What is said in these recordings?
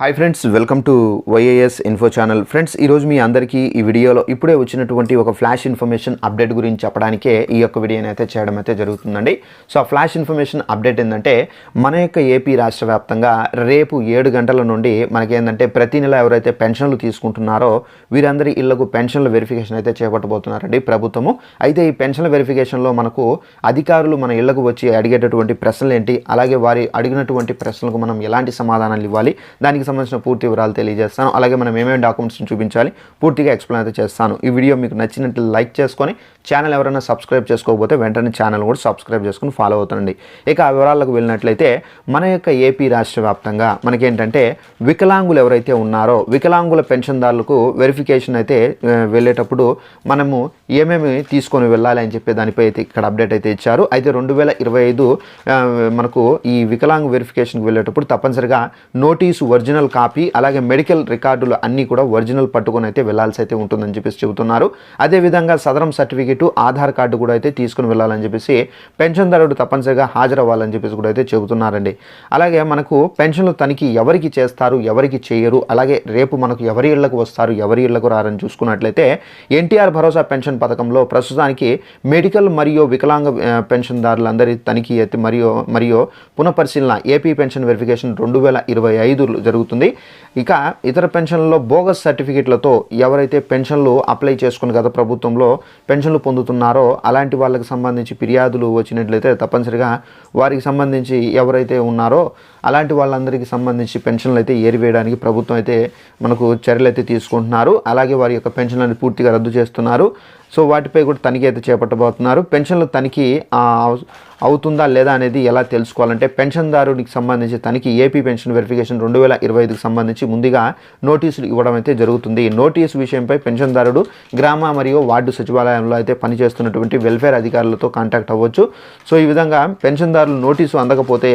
Hi friends welcome to YAS info channel friends ఈరోజు మీ అందరికీ ఈ వీడియోలో ఇప్పుడే వచ్చినటువంటి ఒక ఫ్లాష్ ఇన్ఫర్మేషన్ అప్డేట్ గురించి చెప్పడానికే ఈ యొక్క వీడియోని అయితే చేయడం అయితే జరుగుతుందండి. సో ఆ ఫ్లాష్ ఇన్ఫర్మేషన్ అప్డేట్ ఏంటంటే మన యొక్క ఏపీ రాష్ట్ర వ్యాప్తంగా రేపు ఏడు గంటల నుండి మనకేంటంటే ప్రతి నెల ఎవరైతే పెన్షన్లు తీసుకుంటున్నారో వీరందరి ఇళ్ళకు పెన్షన్ల వెరిఫికేషన్ అయితే చేపట్టబోతున్నారండి ప్రభుత్వము. అయితే ఈ పెన్షన్ల వెరిఫికేషన్లో మనకు అధికారులు మన ఇళ్ళకు వచ్చి అడిగేటటువంటి ప్రశ్నలు ఏంటి అలాగే వారి అడిగినటువంటి ప్రశ్నలకు మనం ఎలాంటి సమాధానాలు ఇవ్వాలి? దానికి సంబంధించిన పూర్తి వివరాలు తెలియజేస్తాను. అలాగే మనం ఏమేమి డాక్యుమెంట్స్ని చూపించాలి పూర్తిగా ఎక్స్ప్లెయిన్ అయితే చేస్తాను. ఈ వీడియో మీకు నచ్చినట్లు లైక్ చేసుకొని ఛానల్ ఎవరైనా సబ్స్క్రైబ్ చేసుకోకపోతే వెంటనే ఛానల్ కూడా సబ్స్క్రైబ్ చేసుకుని ఫాలో అవుతుండండి. ఇక ఆ వివరాలకు వెళ్ళినట్లయితే మన యొక్క ఏపీ రాష్ట్ర వ్యాప్తంగా మనకేంటంటే వికలాంగులు ఎవరైతే ఉన్నారో వికలాంగుల పెన్షన్దారులకు వెరిఫికేషన్ అయితే వెళ్ళేటప్పుడు మనము ఏమేమి తీసుకొని వెళ్ళాలి అని చెప్పి దానిపై అయితే ఇక్కడ అప్డేట్ అయితే ఇచ్చారు. అయితే రెండు వేల ఇరవై ఐదు మనకు ఈ వికలాంగ్ వెరిఫికేషన్కి వెళ్ళేటప్పుడు తప్పనిసరిగా నోటీసు ఒరిజినల్ కాపీ అలాగే మెడికల్ రికార్డులు అన్నీ కూడా ఒరిజినల్ పట్టుకొని అయితే వెళ్ళాల్సి అయితే ఉంటుందని చెప్పేసి చెబుతున్నారు. అదేవిధంగా సదరం సర్టిఫికేట్ ఆధార్ కార్డు కూడా అయితే తీసుకుని వెళ్ళాలని చెప్పేసి పెన్షన్దారుడు తప్పనిసరిగా హాజరవ్వాలని చెప్పేసి కూడా అయితే చెబుతున్నారండి. అలాగే మనకు పెన్షన్లు తనిఖీ ఎవరికి చేస్తారు ఎవరికి చేయరు అలాగే రేపు మనకు ఎవరి ఇళ్ళకు వస్తారు ఎవరి ఇళ్ళకు రారని చూసుకున్నట్లయితే ఎన్టీఆర్ భరోసా పెన్షన్ పథకంలో ప్రస్తుతానికి మెడికల్ మరియు వికలాంగ పెన్షన్దారులందరి తనిఖీ అయితే మరియు మరియు పునఃపరిశీలన ఏపీ పెన్షన్ వెరిఫికేషన్ రెండు వేల ఇరవై ఐదు జరుగుతుంది. ఇక ఇతర పెన్షన్లలో బోగస్ సర్టిఫికెట్లతో ఎవరైతే పెన్షన్లు అప్లై చేసుకుని గత ప్రభుత్వంలో పెన్షన్లు పొందుతున్నారో అలాంటి వాళ్ళకి సంబంధించి ఫిర్యాదులు వచ్చినట్లయితే తప్పనిసరిగా వారికి సంబంధించి ఎవరైతే ఉన్నారో అలాంటి వాళ్ళందరికీ సంబంధించి పెన్షన్లు అయితే ఏరివేయడానికి ప్రభుత్వం అయితే మనకు చర్యలు అయితే తీసుకుంటున్నారు. అలాగే వారి యొక్క పెన్షన్లను పూర్తిగా రద్దు చేస్తున్నారు. సో వాటిపై కూడా తనిఖీ అయితే చేపట్టబోతున్నారు. పెన్షన్ల తనిఖీ అవుతుందా లేదా అనేది ఎలా తెలుసుకోవాలంటే పెన్షన్దారునికి సంబంధించి తనిఖీ ఏపీ పెన్షన్ వెరిఫికేషన్ రెండు వేల ఇరవై ఐదుకి సంబంధించి ముందుగా నోటీసులు ఇవ్వడం అయితే జరుగుతుంది నోటీసు విషయంపై పెన్షన్దారుడు గ్రామ మరియు వార్డు సచివాలయంలో అయితే పనిచేస్తున్నటువంటి వెల్ఫేర్ అధికారులతో కాంటాక్ట్ అవ్వచ్చు. సో ఈ విధంగా పెన్షన్దారులు నోటీసు అందకపోతే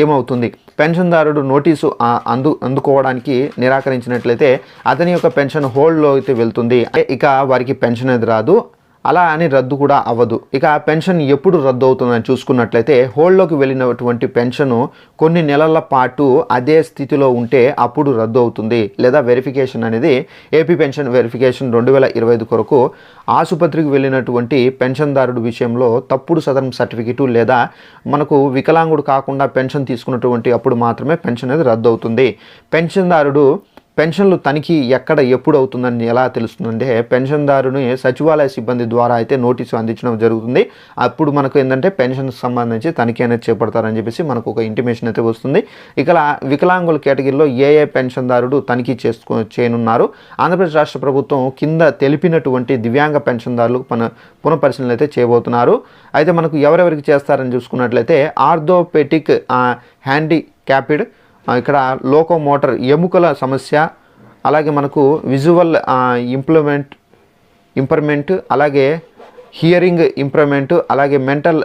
ఏమవుతుంది? పెన్షన్దారుడు నోటీసు అందు అందుకోవడానికి నిరాకరించినట్లయితే అతని యొక్క పెన్షన్ హోల్డ్లో అయితే వెళ్తుంది. ఇక వారికి పెన్షన్ అనేది రాదు. అలా అని రద్దు కూడా అవ్వదు. ఇక పెన్షన్ ఎప్పుడు రద్దు అవుతుందని చూసుకున్నట్లయితే హోల్డ్లోకి వెళ్ళినటువంటి పెన్షన్ కొన్ని నెలల పాటు అదే స్థితిలో ఉంటే అప్పుడు రద్దు అవుతుంది. లేదా వెరిఫికేషన్ అనేది ఏపీ పెన్షన్ వెరిఫికేషన్ రెండు వేల ఇరవై ఐదు కొరకు ఆసుపత్రికి వెళ్ళినటువంటి పెన్షన్దారుడు విషయంలో తప్పుడు సదరం సర్టిఫికెట్ లేదా మనకు వికలాంగుడు కాకుండా పెన్షన్ తీసుకున్నటువంటి అప్పుడు మాత్రమే పెన్షన్ అనేది రద్దు అవుతుంది. పెన్షన్దారుడు పెన్షన్లు తనిఖీ ఎక్కడ ఎప్పుడు అవుతుందని ఎలా తెలుస్తుందంటే పెన్షన్దారుని సచివాలయ సిబ్బంది ద్వారా అయితే నోటీసు అందించడం జరుగుతుంది. అప్పుడు మనకు ఏంటంటే పెన్షన్ సంబంధించి తనిఖీ అనేది చేపడతారని చెప్పేసి మనకు ఒక ఇంటిమేషన్ అయితే వస్తుంది. ఇక వికలాంగుల కేటగిరీలో ఏ ఏ పెన్షన్దారుడు తనిఖీ చేసుకో చేయనున్నారు. ఆంధ్రప్రదేశ్ రాష్ట్ర ప్రభుత్వం కింద తెలిపినటువంటి దివ్యాంగ పెన్షన్దారులు పన పునఃపరిశీలన అయితే చేయబోతున్నారు. అయితే మనకు ఎవరెవరికి చేస్తారని చూసుకున్నట్లయితే ఆర్థోపెటిక్ హ్యాండీ క్యాపిడ్ ఇక్కడ లోకో మోటార్ ఎముకల సమస్య అలాగే మనకు విజువల్ ఇంప్లిమెంట్ ఇంప్రూవ్మెంట్ అలాగే హియరింగ్ ఇంప్రూవ్మెంట్ అలాగే మెంటల్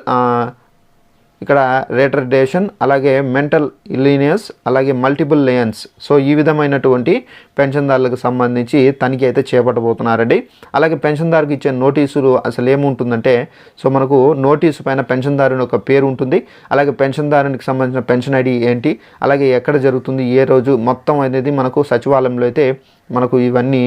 ఇక్కడ రేటర్డేషన్ అలాగే మెంటల్ లీనియర్స్ అలాగే మల్టిపుల్ లేయన్స్. సో ఈ విధమైనటువంటి పెన్షన్దారులకు సంబంధించి తనిఖీ అయితే చేపట్టబోతున్నారండి. అలాగే పెన్షన్దారుకి ఇచ్చే నోటీసులు అసలు ఏముంటుందంటే సో మనకు నోటీసు పైన పెన్షన్దారుని ఒక పేరు ఉంటుంది. అలాగే పెన్షన్దారునికి సంబంధించిన పెన్షన్ ఐడి ఏంటి? అలాగే ఎక్కడ జరుగుతుంది? ఏ రోజు? మొత్తం అనేది మనకు సచివాలయంలో అయితే మనకు ఇవన్నీ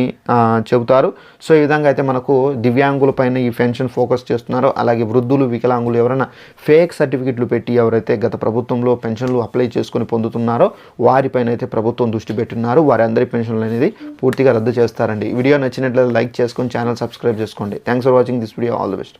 చెబుతారు. సో ఈ విధంగా అయితే మనకు దివ్యాంగుల పైన ఈ పెన్షన్ ఫోకస్ చేస్తున్నారో. అలాగే వృద్ధులు వికలాంగులు ఎవరైనా ఫేక్ సర్టిఫికెట్లు పెట్టి ఎవరైతే గత ప్రభుత్వంలో పెన్షన్లు అప్లై చేసుకుని పొందుతున్నారో వారిపైన అయితే ప్రభుత్వం దృష్టి పెట్టున్నారు వారి అందరి పెన్షన్లు అనేది పూర్తిగా రద్దు చేస్తారండి. వీడియో నచ్చినట్లయితే లైక్ చేసుకొని ఛానల్ సబ్స్క్రైబ్ చేసుకోండి. Thanks for watching this video all the best